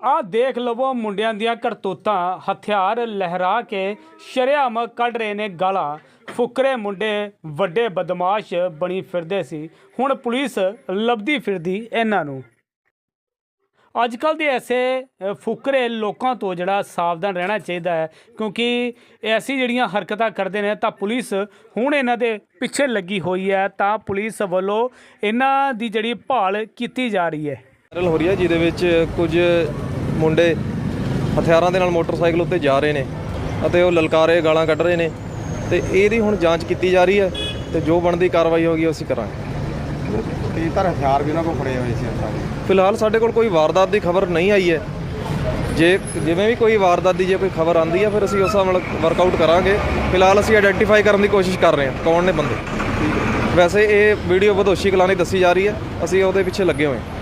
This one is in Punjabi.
ਆ ਦੇਖ ਲਵੋ ਮੁੰਡਿਆਂ ਦੀਆਂ ਕਰਤੂਤਾਂ। ਹਥਿਆਰ ਲਹਿਰਾ ਕੇ ਸ਼ਰੇਆਮ ਕੱਢ ਰਹੇ ਨੇ ਗਾਲਾਂ। ਫੁਕਰੇ ਮੁੰਡੇ ਵੱਡੇ ਬਦਮਾਸ਼ ਬਣੀ ਫਿਰਦੇ ਸੀ। ਹੁਣ ਪੁਲਿਸ ਲੱਭਦੀ ਫਿਰਦੀ ਇਹਨਾਂ ਨੂੰ। ਅੱਜ ਕੱਲ ਦੇ ਐਸੇ ਫੁਕਰੇ ਲੋਕਾਂ ਤੋਂ ਜਿਹੜਾ ਸਾਵਧਾਨ ਰਹਿਣਾ ਚਾਹੀਦਾ ਹੈ, ਕਿਉਂਕਿ ਐਸੀ ਜਿਹੜੀਆਂ ਹਰਕਤਾਂ ਕਰਦੇ ਨੇ ਤਾਂ ਪੁਲਿਸ ਹੁਣ ਇਹਨਾਂ ਦੇ ਪਿੱਛੇ ਲੱਗੀ ਹੋਈ ਹੈ। ਤਾਂ ਪੁਲਿਸ ਵੱਲੋਂ ਇਹਨਾਂ ਦੀ ਜਿਹੜੀ ਭਾਲ ਕੀਤੀ ਜਾ ਰਹੀ ਹੈ। ਵਾਇਰਲ ਹੋ ਰਹੀ ਹੈ ਜਿਹਦੇ ਵਿੱਚ ਕੁਝ ਮੁੰਡੇ ਹਥਿਆਰਾਂ ਦੇ ਨਾਲ ਮੋਟਰਸਾਈਕਲ ਉੱਤੇ ਜਾ ਰਹੇ ਨੇ ਅਤੇ ਉਹ ਲਲਕਾਰੇ ਗਾਲਾਂ ਕੱਢ ਰਹੇ ਨੇ ਤੇ ਇਹਦੀ ਹੁਣ ਜਾਂਚ ਕੀਤੀ ਜਾ ਰਹੀ ਹੈ ਤੇ ਜੋ ਬਣਦੀ ਕਾਰਵਾਈ ਹੋਗੀ ਉਹ ਅਸੀਂ ਕਰਾਂਗੇ। ਤੇਜ਼ਧਾਰ ਹਥਿਆਰ ਵੀ ਉਹਨਾਂ ਕੋਲ ਫੜੇ ਹੋਏ ਸੀ ਸਾਰੇ ਫਿਲਹਾਲ ਸਾਡੇ ਕੋਲ ਕੋਈ ਵਾਰਦਾਤ ਦੀ ਖਬਰ ਨਹੀਂ ਆਈ ਹੈ। ਜੇ ਜਿਵੇਂ ਵੀ ਕੋਈ ਵਾਰਦਾਤ ਦੀ ਜੇ ਕੋਈ ਖਬਰ ਆਂਦੀ ਹੈ ਫਿਰ ਅਸੀਂ ਉਸ ਨਾਲ ਵਰਕਆਊਟ ਕਰਾਂਗੇ। ਫਿਲਹਾਲ ਅਸੀਂ ਆਇਡੈਂਟੀਫਾਈ ਕਰਨ ਦੀ ਕੋਸ਼ਿਸ਼ ਕਰ ਰਹੇ ਹਾਂ ਕੌਣ ਨੇ ਬੰਦੇ। ਵੈਸੇ ਇਹ ਵੀਡੀਓ ਬਦੋਸ਼ੀ ਕਲਾਨੀ ਦੱਸੀ ਜਾ ਰਹੀ ਹੈ ਅਸੀਂ ਉਹਦੇ ਪਿੱਛੇ ਲੱਗੇ ਹੋਏ ਹਾਂ।